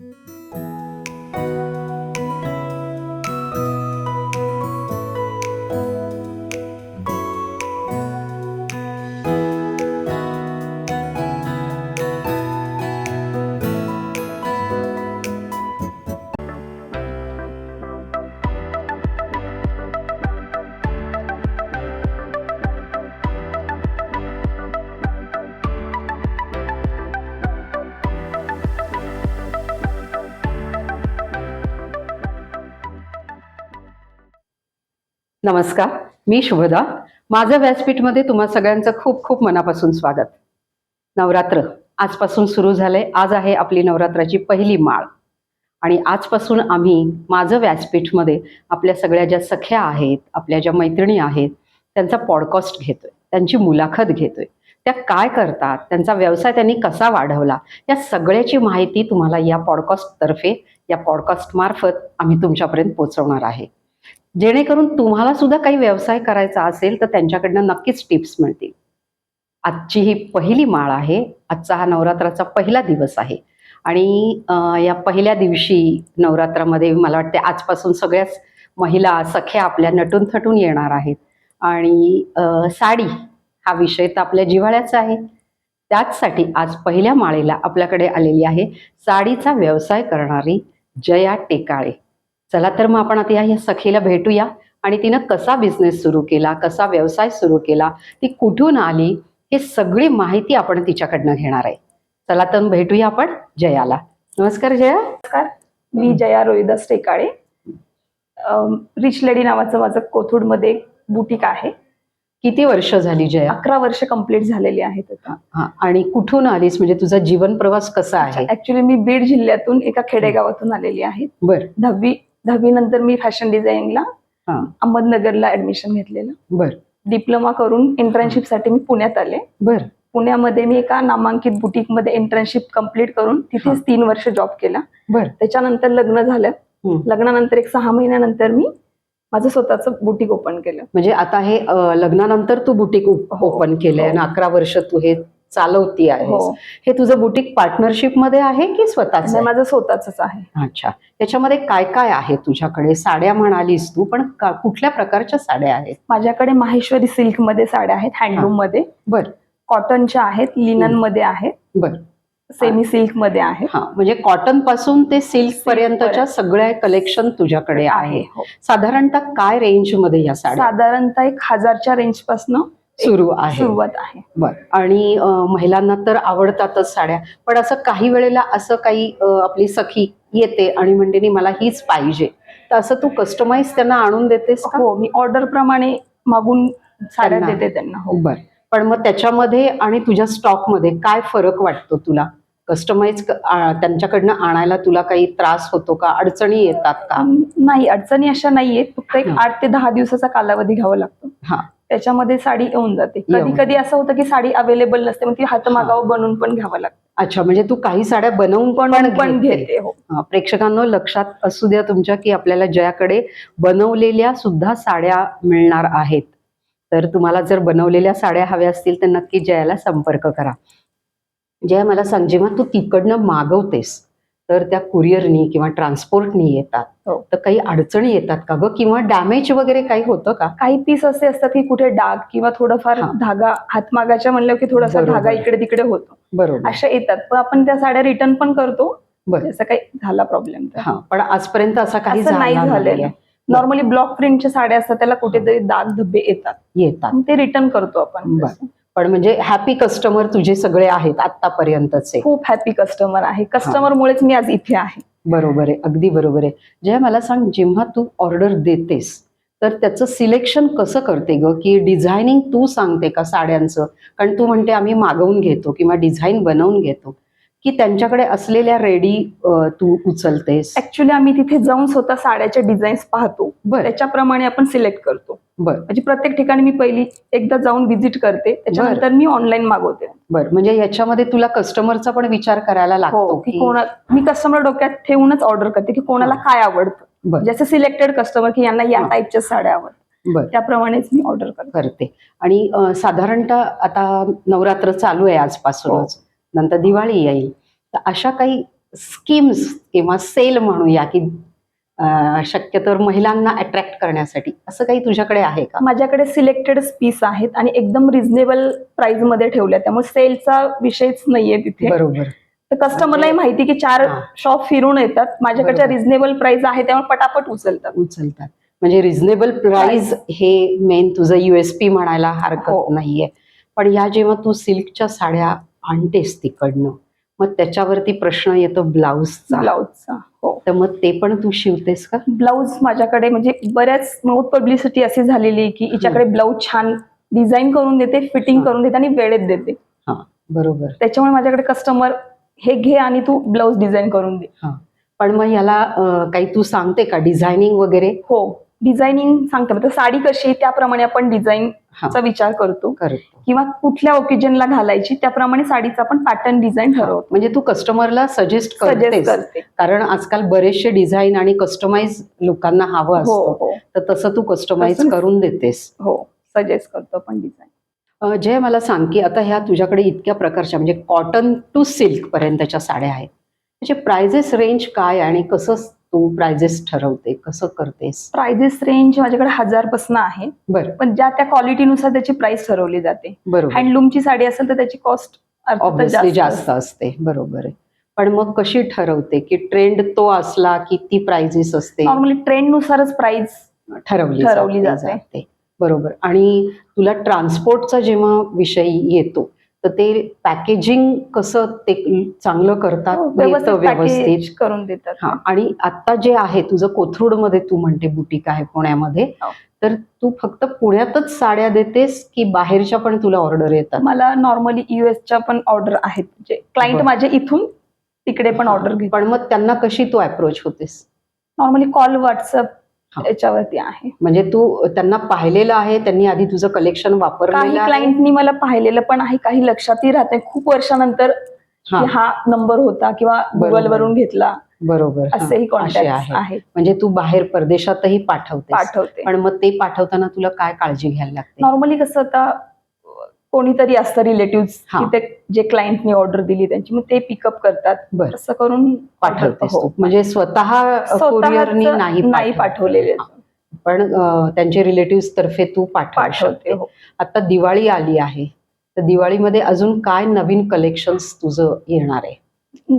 Música नमस्कार मी शुभदा. माझं व्यासपीठमध्ये तुम्हा सगळ्यांचं खूप खूप मनापासून स्वागत. नवरात्र आजपासून सुरू झालंय. आज आहे आपली नवरात्राची पहिली माळ. आणि आजपासून आम्ही माझं व्यासपीठमध्ये आपल्या सगळ्या ज्या सख्या आहेत आपल्या ज्या मैत्रिणी आहेत त्यांचा पॉडकास्ट घेतोय त्यांची मुलाखत घेतोय. त्या काय करतात त्यांचा व्यवसाय त्यांनी कसा वाढवला या सगळ्याची माहिती तुम्हाला या पॉडकास्टतर्फे या पॉडकास्टमार्फत आम्ही तुमच्यापर्यंत पोहोचवणार आहे. जेणेकरून तुम्हाला सुद्धा काही व्यवसाय करायचा असेल तर त्यांच्याकडनं नक्कीच टिप्स मिळतील. आजची ही पहिली माळ आहे. आजचा हा नवरात्राचा पहिला दिवस आहे. आणि या पहिल्या दिवशी नवरात्रामध्ये मला वाटते आजपासून सगळ्याच महिला सख्या आपल्या नटून थटून येणार आहेत. आणि साडी हा विषय तर आपल्या जिव्हाळ्याचा आहे. त्याचसाठी आज पहिल्या माळेला आपल्याकडे आलेली आहे साडीचा व्यवसाय करणारी जया टेकाळे. चला तर मग आपण आता या सखीला भेटूया. आणि तिनं कसा बिझनेस सुरू केला कसा व्यवसाय सुरू केला ती कुठून आली हे सगळी माहिती आपण तिच्याकडनं घेणार आहे. चला तर भेटूया आपण जयाला. नमस्कार जया. नमस्कार. मी जया रोहिदास टेकाळे. रिच लेडी नावाचं माझं कोथरूडमध्ये बुटीक आहे. किती वर्ष झाली जया? अकरा वर्ष कंप्लीट झालेली आहेत आता. आणि कुठून आलीस? म्हणजे तुझा जीवन प्रवास कसा आहे? ऍक्च्युली मी बीड जिल्ह्यातून एका खेडेगावातून आलेली आहे. बर. दहावी दहावी नंतर मी फॅशन डिझाईनला हा अहमदनगरला ऍडमिशन घेतलेलं बर डिप्लोमा करून इंटर्नशिपसाठी मी पुण्यात आले बर पुण्यामध्ये मी एका नामांकित बुटीकमध्ये इंटर्नशिप कंप्लीट करून. तिथेच तीन वर्ष जॉब केला बर त्याच्यानंतर लग्न झालं. लग्नानंतर एक सहा महिन्यानंतर मी माझं स्वतःचं बुटीक ओपन केलं म्हणजे आता हे लग्नानंतर तू बुटीक. ओपन केलंय हो. आणि अकरा वर्ष तू हे चालवती आहे हो. हे तुझं बुटीक पार्टनरशिपमध्ये आहे की स्वतःच नाही, माझं स्वतःच आहे. अच्छा. त्याच्यामध्ये काय काय आहे तुझ्याकडे? साड्या म्हणालीस तू पण का- कुठल्या प्रकारच्या साड्या आहेत? माझ्याकडे माहेश्वरी सिल्कमध्ये साड्या आहेत हँडलूममध्ये बर. कॉटनच्या आहेत लिननमध्ये आहेत. बर. सेमी सिल्कमध्ये आहेत. हा म्हणजे कॉटनपासून ते सिल्क पर्यंतच्या पर्यंत. सगळ्या कलेक्शन तुझ्याकडे आहे हो. साधारणतः काय रेंजमध्ये या साड्या? साधारणतः एक हजारच्या रेंजपासून सुरू आहे. सुरुवात आहे. बर. आणि महिलांना तर आवडतातच साड्या. पण असं काही वेळेला असं काही आपली सखी येते आणि म्हणते "नाही, मला हीच पाहिजे. तर असं तू कस्टमाइज त्यांना आणून देतेस हो मी ऑर्डर प्रमाणे मागून साड्या. देते त्यांना हो. बर. पण मग त्याच्यामध्ये आणि तुझ्या स्टॉकमध्ये काय फरक वाटतो तुला? कस्टमाइज त्यांच्याकडनं आणायला तुला काही त्रास होतो का? अडचणी येतात का? नाही अडचणी अशा नाहीयेत. फक्त एक. आठ ते दहा दिवसाचा कालावधी घ्यावा लागतो. हा. त्याच्यामध्ये साडी येऊन जाते. कधी कधी असं होतं की साडी अवेलेबल नसते मग ती हातमागावं बनवून पण घ्यावं लागतं. अच्छा म्हणजे तू काही साड्या बनवून पण पण घेते. हो प्रेक्षकांनो लक्षात असू द्या तुमच्या की आपल्याला जयाकडे बनवलेल्या सुद्धा साड्या मिळणार आहेत. तर तुम्हाला जर बनवलेल्या साड्या हव्या असतील तर नक्की जयाला संपर्क करा. जया मला सांग जेव्हा तू तिकडनं मागवतेस तर त्या कुरिअरनी किंवा ट्रान्सपोर्टनी येतात. हो. तर काही अडचणी येतात का ग? किंवा डॅमेज वगैरे काही होतं का? काही पीस असे असतात की कुठे डाग किंवा थोडंफार. धागा हातमागाच्या म्हणल्यावर की थोडासा. धागा इकडे तिकडे होतो. बरोबर. अशा येतात. पण आपण त्या साड्या रिटर्न पण करतो. बरं. असं काही झाला प्रॉब्लेम पण आजपर्यंत असा काही नाही झाला झालेलं. नॉर्मली ब्लॉक प्रिंटच्या साड्या असतात त्याला कुठेतरी दाग धब्बे येतात. येतात. ते रिटर्न करतो आपण. पण म्हणजे हॅपी कस्टमर तुझे सगळे आहेत आतापर्यंतचे खूप हॅपी कस्टमर आहे. कस्टमर मुळेच मी आज इथे आहे. बरोबर आहे अगदी बरोबर आहे. जया मला सांग जेव्हा तू ऑर्डर देतेस तर त्याचं सिलेक्शन कसं करते ग? की डिझायनिंग तू सांगते का साड्यांचं? कारण तू म्हणते आम्ही मागवून घेतो किंवा डिझाईन बनवून घेतो. की त्यांच्याकडे असलेल्या रेडी तू उचलतेस? ऍक्च्युली आम्ही तिथे जाऊन स्वतः साड्याच्या डिझाईन्स पाहतो. बर. त्याच्याप्रमाणे आपण सिलेक्ट करतो. बर. म्हणजे प्रत्येक ठिकाणी मी पहिली एकदा जाऊन व्हिजिट करते. त्याच्यानंतर मी ऑनलाईन मागवते. बर. म्हणजे याच्यामध्ये तुला कस्टमरचा पण विचार करायला लागतो हो की की कोणा मी कस्टमर डोक्यात ठेवूनच ऑर्डर करते की कोणाला. काय आवडतं. बर. जसे सिलेक्टेड कस्टमर की यांना या. टाईपच्या साड्या आवडतात. बर. त्याप्रमाणेच मी ऑर्डर करते. आणि साधारणतः आता नवरात्र चालू आहे आजपासूनच. हो. नंतर दिवाळी येईल. तर अशा काही स्कीम्स किंवा सेल म्हणूया की अं, शक्यतोवर महिलांना अट्रॅक्ट करण्यासाठी असं काही तुझ्याकडे आहे का? माझ्याकडे सिलेक्टेड पीस आहेत आणि एकदम रिझनेबल प्राइसमध्ये ठेवल्या त्यामुळे सेलचा विषयच नाहीये तिथे. बरोबर. तर कस्टमरलाही माहिती की चार. शॉप फिरून येतात. माझ्याकडच्या. रिझनेबल प्राइस आहे त्यामुळे पटापट उचलतात. उचलतात. म्हणजे रिझनेबल प्राइस हे मेन तुझं युएसपी म्हणायला हरकत हो. नाहीये. पण या जेव्हा तू सिल्कच्या साड्या आणतेस तिकडनं. मग त्याच्यावरती प्रश्न येतो ब्लाऊजचा. ब्लाऊजचा हो. तर मग ते पण तू शिवतेस का? ब्लाऊज माझ्याकडे म्हणजे बऱ्याच माउथ पब्लिसिटी अशी झालेली की हिच्याकडे ब्लाऊज छान डिझाईन करून देते फिटिंग. करून देते आणि वेळेत देते. हा बरोबर. त्याच्यामुळे माझ्याकडे कस्टमर हे घे आणि तू ब्लाऊज डिझाईन करून दे. पण मग याला काही तू सांगते का? डिझायनिंग वगैरे? हो. डिझायनिंग सांगते म्हणजे साडी कशी आहे त्याप्रमाणे आपण डिझाईनचा विचार करतो. किंवा कुठल्या ओकेजनला घालायची त्याप्रमाणे साडीचा आपण पॅटर्न डिझाईन ठरवतो. म्हणजे तू कस्टमरला सजेस्ट करते. कारण आजकाल बरेचसे डिझाईन आणि कस्टमाइज लोकांना हवं हो असतं. हो. तर तसं तू कस्टमाइज. करून देतेस. हो सजेस्ट करतो आपण डिझाईन जय मला सांग की आता ह्या तुझ्याकडे इतक्या प्रकारच्या म्हणजे कॉटन टू सिल्क पर्यंतच्या साड्या आहेत. त्याचे प्राइजेस रेंज काय आणि कसं तू प्राइजेस ठरवते कसं करतेस? प्राइजेस रेंज माझ्याकडे हजारपासून आहे. बरं. पण ज्या त्या क्वालिटीनुसार त्याची प्राइस ठरवली जाते. बरोबर. हँडलूमची साडी असेल तर त्याची कॉस्ट ऑब्विसली जास्त असते. बरोबर आहे. पण मग कशी ठरवते? की ट्रेंड तो असला की ती प्राइजेस असते? नॉर्मली ट्रेंड नुसारच प्राइस ठरवली ठरवली जाते. बरोबर. आणि तुला ट्रान्सपोर्टचा जेव्हा विषय येतो तर ते पॅकेजिंग कसं ते चांगलं करतात येतं हो, व्यवस्थित करून देतात हा आणि आता जे आहे तुझं कोथरूडमध्ये तू म्हणते बुटीक आहे पुण्यामध्ये हो. तर तू फक्त पुण्यातच साड्या देतेस की बाहेरच्या पण तुला ऑर्डर येतात मला नॉर्मली युएसच्या पण ऑर्डर आहेत म्हणजे क्लायंट. माझे इथून तिकडे पण ऑर्डर घेतात पण मग त्यांना कशी तू अप्रोच होतेस नॉर्मली कॉल व्हॉट्सअप. याच्यावरती आहे. म्हणजे तू त्यांना पाहिलेलं आहे त्यांनी आधी तुझं कलेक्शन काही वापरलेलं आहे? क्लायंटनी मला पाहिलेलं पण आहे काही लक्षातही राहत नाही. खूप वर्षानंतर हा, की हा नंबर होता किंवा बरोबर. गुगल वरून घेतला. बरोबर. हा, असेही असे कॉन्टॅक्ट आहे. आहेत. म्हणजे तू बाहेर परदेशातही पाठवतेस. पाठवते. पण मग ते पाठवताना तुला काय काळजी घ्यायला लागते? नॉर्मली कसं आता कोणीतरी असतं रिलेटिव्ह. की ते जे क्लायंटनी ऑर्डर दिली त्यांची मग ते पिकअप करतात. असं करून पाठवतेस हो. म्हणजे स्वतः कुरिअरनी नाही पाठवत. पाठवलेले. पण त्यांचे रिलेटिव्ह तर्फे तू पाठवू पाठवते हो. आता दिवाळी आली आहे. तर दिवाळीमध्ये अजून काय नवीन कलेक्शन्स तुझं येणार आहे?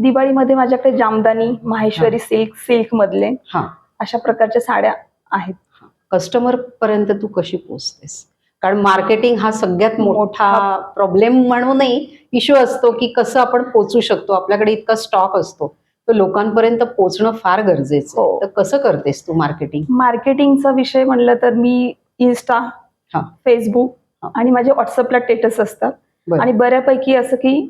दिवाळीमध्ये माझ्याकडे जामदानी माहेश्वरी सिल्क सिल्क मधले हा. अशा प्रकारच्या साड्या आहेत. कस्टमर पर्यंत तू कशी पोहोचतेस? कारण मार्केटिंग हा सगळ्यात मोठा प्रॉब्लेम म्हणूनही इश्यू असतो की कसं आपण पोचू शकतो आपल्याकडे इतका स्टॉक असतो तो लोकांपर्यंत पोहोचणं फार गरजेचं आहे हो. तर कसं करतेस तू मार्केटिंग मार्केटिंगचा विषय म्हणलं तर मी इन्स्टा हा. फेसबुक. आणि माझे व्हॉट्सअपला स्टेटस असतात. आणि बऱ्यापैकी असं की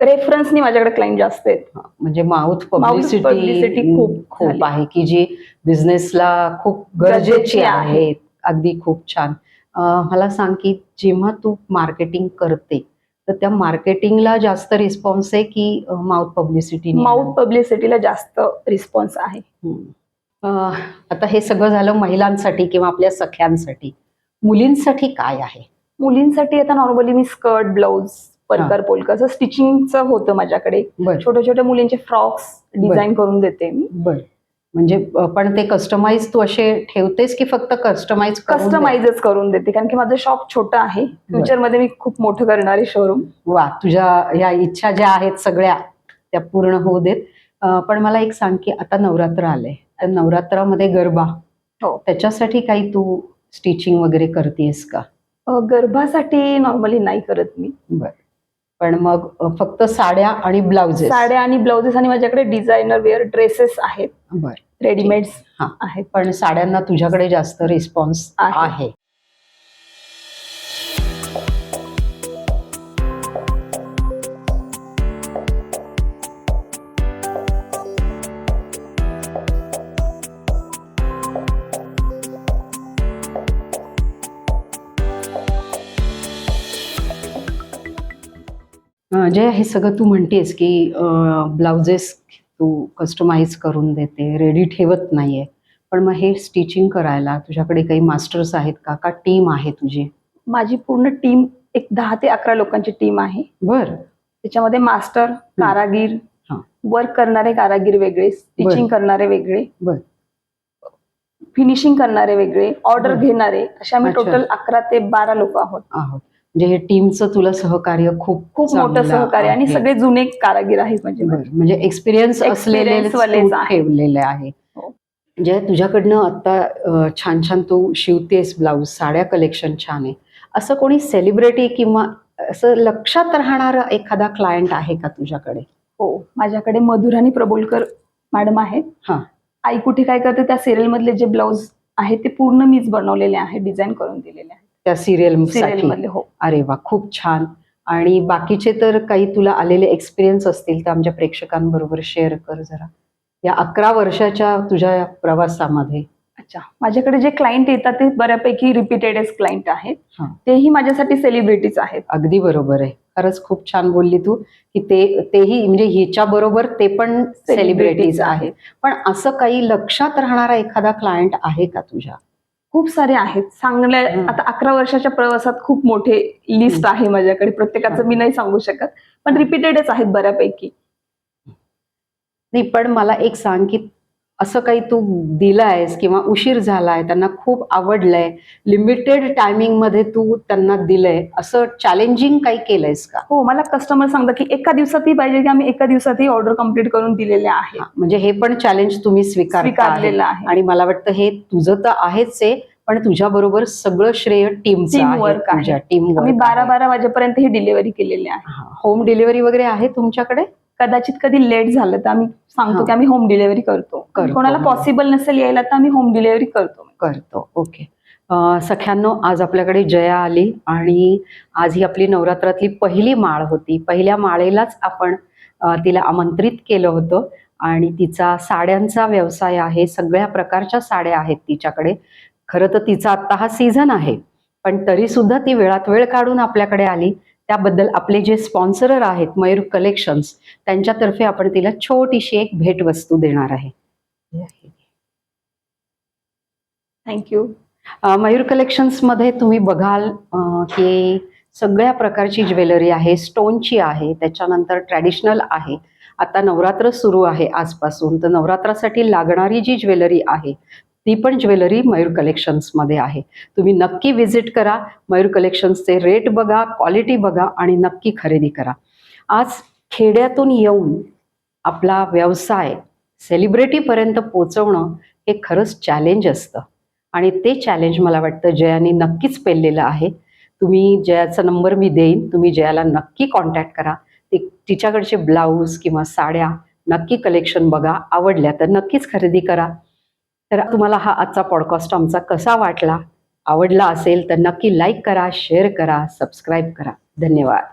रेफरन्सनी माझ्याकडे क्लायंट जास्त आहेत म्हणजे माउथ पब्लिसिटी खूप खूप. आहे की जी बिझनेसला खूप गरजेची आहे. अगदी खूप छान मला सांग की जेव्हा तू मार्केटिंग करते तर त्या मार्केटिंगला जास्त रिस्पॉन्स आहे की माउथ पब्लिसिटी माउथ पब्लिसिटीला जास्त रिस्पॉन्स आहे. आता हे सगळं झालं महिलांसाठी किंवा आपल्या सख्यांसाठी. मुलींसाठी काय आहे? मुलींसाठी आता नॉर्मली मी स्कर्ट ब्लाउज परकर पोलकर असं स्टिचिंगचं होतं माझ्याकडे. छोट्या छोट्या मुलींचे फ्रॉक्स डिझाईन करून देते मी. बर. म्हणजे पण ते कस्टमाइज तू असे ठेवतेस की फक्त कस्टमाइज कस्टमाइजच करून देते कारण की माझं शॉप छोटं आहे. फ्युचरमध्ये मी खूप मोठं करणारे शोरूम वा तुझ्या ह्या इच्छा ज्या आहेत सगळ्या त्या पूर्ण होऊ देत. पण मला एक सांग की आता नवरात्र आलंय तर नवरात्रामध्ये गरबा हो. त्याच्यासाठी काही तू स्टिचिंग वगैरे करतेस का? गर्भासाठी नॉर्मली नाही करत मी. बर. पण मग फक्त साड्या आणि ब्लाउजेस. साड्या आणि ब्लाउजेस आणि माझ्याकडे डिझायनर वेअर ड्रेसेस आहेत. बर. रेडीमेड्स हा. आहेत. पण साड्यांना तुझ्याकडे जास्त रिस्पॉन्स आहे. जय हे सगळं तू म्हणतेस की ब्लाउजेस तू कस्टमाइज करून देते रेडी ठेवत नाहीये. पण मग हे स्टिचिंग करायला तुझ्याकडे काही मास्टर्स आहेत का? का टीम आहे तुझी? माझी पूर्ण टीम एक दहा ते अकरा लोकांची टीम आहे. बर. त्याच्यामध्ये मास्टर कारागीर हा. वर्क करणारे कारागीर वेगळे स्टिचिंग करणारे वेगळे. बर. फिनिशिंग करणारे वेगळे ऑर्डर. घेणारे असे आम्ही. टोटल अकरा ते बारा लोक आहोत. आहोत. म्हणजे हे टीमचं तुला सहकार्य खूप खूप मोठं सहकार्य आणि आहे. सगळे जुने कारागीर आहेत म्हणजे म्हणजे एक्सपिरियन्स असलेले आहे. ठेवलेले आहे हो. म्हणजे तुझ्याकडनं आता छान छान तू शिवतेस ब्लाऊज साड्या कलेक्शन छान आहे असं कोणी सेलिब्रिटी किंवा असं लक्षात राहणारा एखादा क्लायंट आहे का तुझ्याकडे हो माझ्याकडे मधुराणी प्रबोलकर मॅडम आहेत हा. आई कुठे काय करते त्या सिरियल मधले जे ब्लाऊज आहेत ते पूर्ण मीच बनवलेले आहे डिझाईन करून दिलेले आहे त्या सिरियल हो. अरे वा खूप छान. आणि बाकीचे तर काही तुला आलेले एक्सपिरियन्स असतील तर आमच्या प्रेक्षकांबरोबर शेअर कर जरा. या अकरा वर्षाच्या तुझ्या प्रवासामध्ये. अच्छा. माझ्याकडे जे क्लायंट येतात ते बऱ्यापैकी रिपीटेडच क्लायंट आहेत. तेही माझ्यासाठी सेलिब्रिटीज आहेत. अगदी बरोबर आहे. खरंच खूप छान बोलली तू की ते तेही म्हणजे हिच्या बरोबर ते पण सेलिब्रिटीज आहेत. पण असं काही लक्षात राहणारा एखादा क्लायंट आहे का तुझ्या? खूप सारे आहेत. सांगण्या. आता अकरा वर्षाच्या प्रवासात खूप मोठे लिस्ट आहे माझ्याकडे. प्रत्येकाचं मी नाही सांगू शकत. पण रिपीटेडच आहेत बऱ्यापैकी. नाही पण मला एक सांग की असं काही तू दिलायस किंवा उशीर झालाय त्यांना खूप आवडलंय लिमिटेड टायमिंगमध्ये तू त्यांना दिलंय असं चॅलेंजिंग काही केलंयस का? हो मला कस्टमर सांगतात की एका दिवसातही पाहिजे की आम्ही एका दिवसातही ऑर्डर कंप्लीट करून दिलेले आहे म्हणजे हे पण चॅलेंज तुम्ही आहे. स्वीकारलेलं आहे. आणि मला वाटतं हे तुझं तर आहेच आहे पण तुझ्या बरोबर सगळं श्रेय आहे. आहे. तुझ्या टीम बारा बारा वाजेपर्यंत ही डिलिव्हरी केलेली आहे. होम डिलिव्हरी वगैरे आहे तुमच्याकडे? कदाचित कधी लेट झालं तर आम्ही. सांगतो की आम्ही होम डिलिव्हरी करतो. करतो. कोणाला पॉसिबल नसेल यायला तर आम्ही होम डिलिव्हरी करतो. करतो. ओके. अं, सख्यांनो आज आपल्याकडे जया आली आणि आज ही आपली नवरात्रातली पहिली माळ होती. पहिल्या माळेलाच आपण अं, तिला आमंत्रित केलं होतं आणि तिचा साड्यांचा व्यवसाय आहे. सगळ्या प्रकारच्या साड्या आहेत तिच्याकडे. खरं तर तिचा आत्ता हा सीझन आहे. पण तरी सुद्धा ती वेळात वेळ काढून आपल्याकडे आली. त्याबद्दल आपले जे स्पॉन्सरर आहेत मयूर कलेक्शन्स त्यांच्यातर्फे आपण तिला छोटीशी एक भेटवस्तू देणार आहे. थँक्यू मयूर कलेक्शन्समध्ये तुम्ही बघाल की सगळ्या प्रकारची ज्वेलरी आहे स्टोनची आहे त्याच्यानंतर ट्रॅडिशनल आहे. आता नवरात्र सुरू आहे आजपासून तर नवरात्रासाठी लागणारी जी ज्वेलरी आहे ती पण ज्वेलरी मयूर कलेक्शन्समध्ये आहे. तुम्ही नक्की व्हिजिट करा मयूर कलेक्शन्सचे रेट बघा क्वालिटी बघा आणि नक्की खरेदी करा. आज खेड्यातून येऊन आपला व्यवसाय सेलिब्रिटीपर्यंत पोचवणं हे खरंच चॅलेंज असतं. आणि ते चॅलेंज मला वाटतं जयाने नक्कीच पेललेलं आहे. तुम्ही जयाचा नंबर मी देईन. तुम्ही जयाला नक्की कॉन्टॅक्ट करा. ती तिच्याकडचे ब्लाऊज किंवा साड्या नक्की कलेक्शन बघा. आवडल्या तर नक्कीच खरेदी करा. तर तुम्हाला हा आजचा पॉडकास्ट आमचा कसा वाटला? आवडला असेल तर नक्की लाईक करा शेअर करा सबस्क्राईब करा. धन्यवाद.